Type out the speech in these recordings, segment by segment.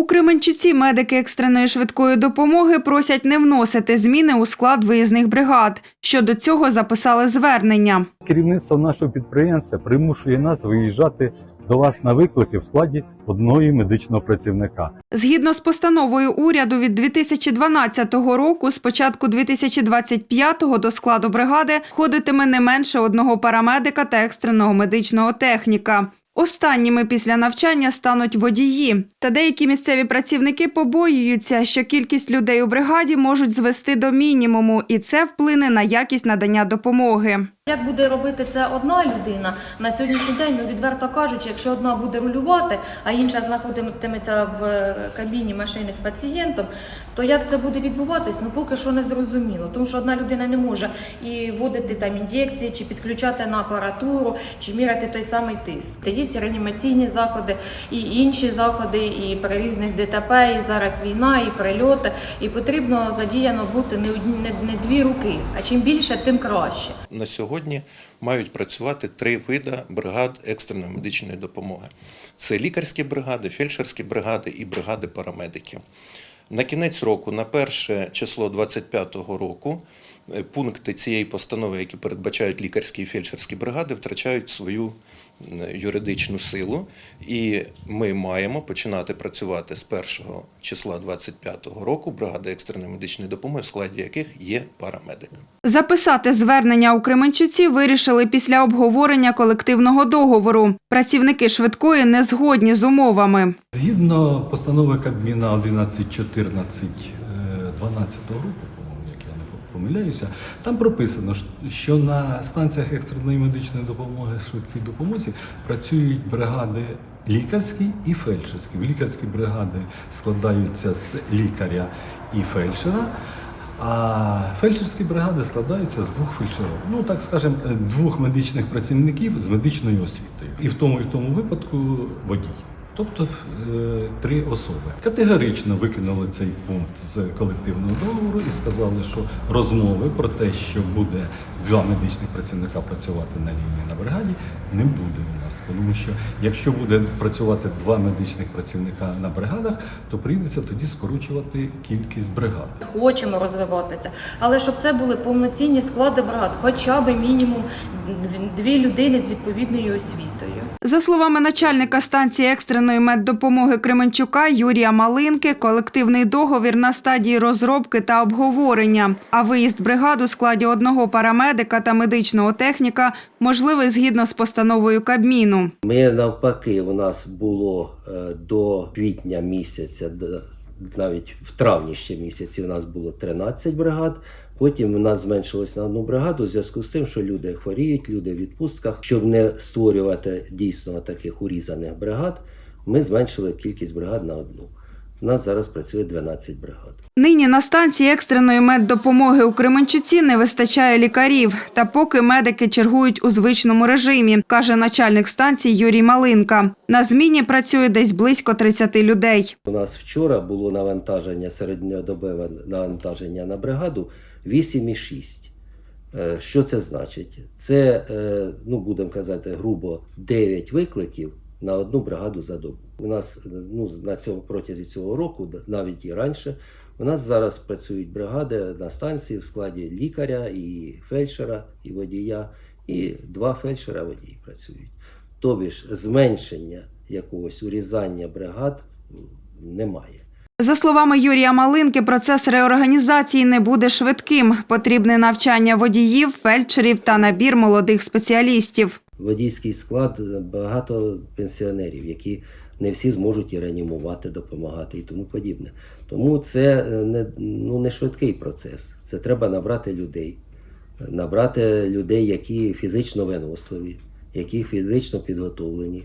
У Кременчуці медики екстреної швидкої допомоги просять не вносити зміни у склад виїзних бригад. Щодо цього записали звернення. Керівництво нашого підприємства примушує нас виїжджати до вас на виклики в складі одного медичного працівника. Згідно з постановою уряду від 2012 року, з початку 2025 до складу бригади входитиме не менше одного парамедика та екстреного медичного техніка. Останніми після навчання стануть водії. Та деякі місцеві працівники побоюються, що кількість людей у бригаді можуть звести до мінімуму, і це вплине на якість надання допомоги. Як буде робити це одна людина на сьогоднішній день, ну відверто кажучи, якщо одна буде рулювати, а інша знаходитиметься в е, кабіні машини з пацієнтом, то як це буде відбуватись, ну поки що не зрозуміло. Тому що одна людина не може і вводити там ін'єкції, чи підключати на апаратуру, чи міряти той самий тиск. Є реанімаційні заходи, і інші заходи, і при різних ДТП, і зараз війна, і прильоти. І потрібно задіяно бути не не, не дві руки, а чим більше, тим краще. На сьогодні мають працювати три види бригад екстреної медичної допомоги: це лікарські бригади, фельдшерські бригади і бригади парамедиків. На кінець року, на перше число 25-го року, е, пункти цієї постанови, які передбачають лікарські і фельдшерські бригади, втрачають свою юридичну силу, і ми маємо починати працювати з першого числа 25-го року бригади екстреної медичної допомоги, в складі яких є парамедик. Записати звернення у Кременчуці вирішили після обговорення колективного договору. Працівники швидкої не згодні з умовами. Згідно постанови Кабміна 1114 12 року, по-моєму, як я не помиляюся, там прописано, що на станціях екстреної медичної допомоги швидкій допомозі працюють бригади лікарські і фельдшерські. Лікарські бригади складаються з лікаря і фельдшера. А фельдшерські бригади складаються з двох фельдшерів. Ну так скажемо, двох медичних працівників з медичною освітою. І в тому і в тому випадку водій. Тобто е, три особи категорично викинули цей пункт з колективного договору і сказали, що розмови про те, що буде два медичних працівника працювати на лінії на бригаді, не буде у нас. Тому що якщо буде працювати два медичних працівника на бригадах, то прийдеться тоді скорочувати кількість бригад. Хочемо розвиватися, але щоб це були повноцінні склади бригад, хоча б мінімум дві людини з відповідною освітою. За словами начальника станції екстреної меддопомоги Кременчука Юрія Малинки, колективний договір на стадії розробки та обговорення. А виїзд бригад у складі одного парамедика та медичного техніка можливий згідно з постановою Кабміну. Ми навпаки, у нас було до квітня місяця, навіть в травні ще місяці, у нас було 13 бригад. Потім у нас зменшилось на одну бригаду у зв'язку з тим, що люди хворіють, люди в відпустках. Щоб не створювати дійсно таких урізаних бригад, ми зменшили кількість бригад на одну. У нас зараз працює 12 бригад. Нині на станції екстреної меддопомоги у Кременчуці не вистачає лікарів. Та поки медики чергують у звичному режимі, каже начальник станції Юрій Малинка. На зміні працює десь близько 30 людей. У нас вчора було навантаження середньодобове навантаження на бригаду 8,6. Е, Що це значить? Це, е, ну будемо казати, грубо 9 викликів на одну бригаду за добу. У нас ну, на цьому протязі цього року, навіть і раніше, у нас зараз працюють бригади на станції в складі лікаря, і фельдшера, і водія, і два фельдшера водії працюють. Тобі ж зменшення якогось урізання бригад немає. За словами Юрія Малинки, процес реорганізації не буде швидким. Потрібне навчання водіїв, фельдшерів та набір молодих спеціалістів. Водійський склад е, багато пенсіонерів, які не всі зможуть і реанімувати, допомагати і тому подібне. Тому це е, не, ну, не швидкий процес. Це треба набрати людей, набрати людей, які фізично виносливі, які фізично підготовлені.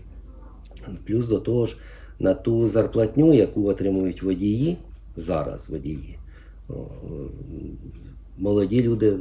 Плюс до того ж, на ту зарплатню, яку отримують водії, зараз водії, молоді люди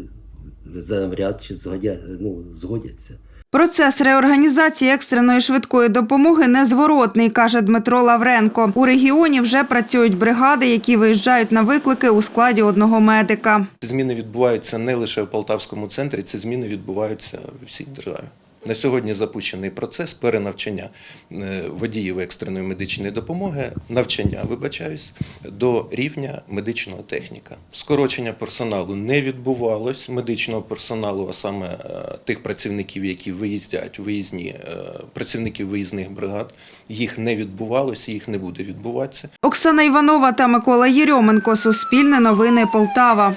навряд чи згодя, ну, згодяться. Процес реорганізації екстреної швидкої допомоги незворотний, каже Дмитро Лавренко. У регіоні вже працюють бригади, які виїжджають на виклики у складі одного медика. Зміни відбуваються не лише в Полтавському центрі, ці зміни відбуваються в всій державі. На сьогодні запущений процес перенавчання е, водіїв екстреної медичної допомоги, навчання, вибачаюсь, до рівня медичного техніка. Скорочення персоналу не відбувалось, медичного персоналу, а саме е, тих працівників, які виїздять, виїзні е, працівників виїзних бригад, їх не відбувалося, їх не буде відбуватися. Оксана Іванова та Микола Єрьоменко. Суспільне новини Полтава.